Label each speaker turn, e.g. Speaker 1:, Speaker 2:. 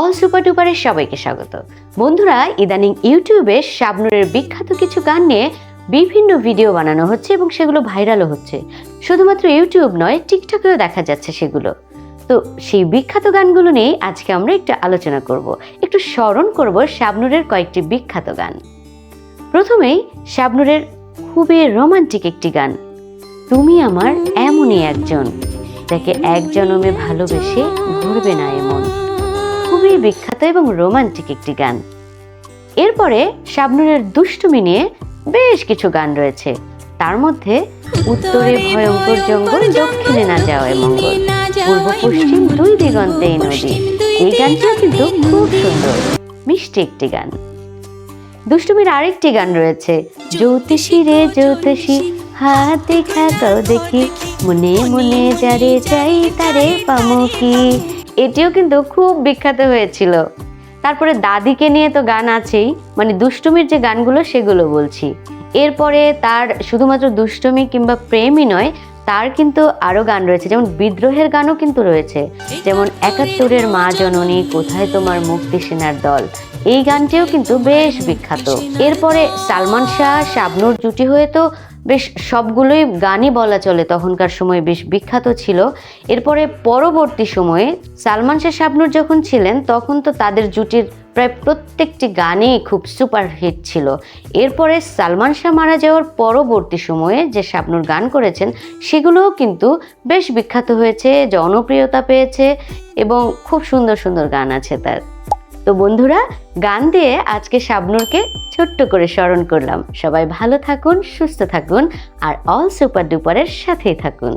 Speaker 1: All super ডুপারের সবাইকে স্বাগত। বন্ধুরা, ইদানিং ইউটিউবে শাবনুরের বিখ্যাত কিছু গান নিয়ে বিভিন্ন ভিডিও বানানো হচ্ছে এবং সেগুলো ভাইরালও হচ্ছে। শুধুমাত্র ইউটিউব নয়, টিকটকেও দেখা যাচ্ছে সেগুলো। তো সেই বিখ্যাত গানগুলো নিয়েই আজকে আমরা একটু আলোচনা করব। একটু স্মরণ করব শাবনুরের কয়েকটি বিখ্যাত গান। প্রথমেই শাবনুরের খুবই রোমান্টিক একটি গান, তুমি আমার এমনই একজন, যাকে এক জনমে ভালোবেসে ঘুরবে না এমন। খুবই বিখ্যাত এবং রোমান্টিক একটি গান। এরপরে শাবনুরের দুষ্টুমি নিয়ে বেশ কিছু গান রয়েছে। তার মধ্যে উত্তরে ভয়ঙ্কর জঙ্গল দক্ষিণে না যাওয়ায় মঙ্গল। পূর্ব পশ্চিম দুই দিগন্তে নদী। এই গানটিও কিন্তু খুব সুন্দর মিষ্টি একটি গান। দুষ্টুমির আরেকটি গান রয়েছে জ্যোতিষী রে জ্যোতিষী হাত দেখা দেখি মনে মনে যারে চাই তারে পামো কি? এটিও কিন্তু খুব বিখ্যাত হয়েছিল। তারপরে দাদিকে নিয়ে তো গান আছেই মানে দুষ্টুমির যে গানগুলো সেগুলো বলছি। এরপরে তার শুধুমাত্র দুষ্টুমি কিংবা প্রেমই নয়, তার কিন্তু আরও গান রয়েছে, যেমন বিদ্রোহের গানও কিন্তু রয়েছে। যেমন একাত্তরের মা জননী, কোথায় তোমার মুক্তি সেনার দল? এই গানটিও কিন্তু বেশ বিখ্যাত। এরপরে সালমান শাহ, শাবনুর জুটি হয়ে তো বেশ সবগুলোই গানই বলা চলে। তখনকার সময় বেশ বিখ্যাত ছিল। এরপরে পরবর্তী সময়ে সালমান শাহ শাবনুর যখন ছিলেন, তখন তো তাদের জুটির প্রায় প্রত্যেকটি গানই খুব সুপার হিট ছিল। এরপরে সালমান শাহ মারা যাওয়ার পরবর্তী সময়ে যে শাবনুর গান করেছেন, সেগুলোও কিন্তু বেশ বিখ্যাত হয়েছে, জনপ্রিয়তা পেয়েছে এবং খুব সুন্দর সুন্দর গান আছে তার। তো বন্ধুরা, গান দিয়ে আজকে শাবনুরকে ছোট্ট করে স্মরণ করলাম। সবাই ভালো থাকুন, সুস্থ থাকুন, আর অল সুপার ডুপারের সাথেই থাকুন।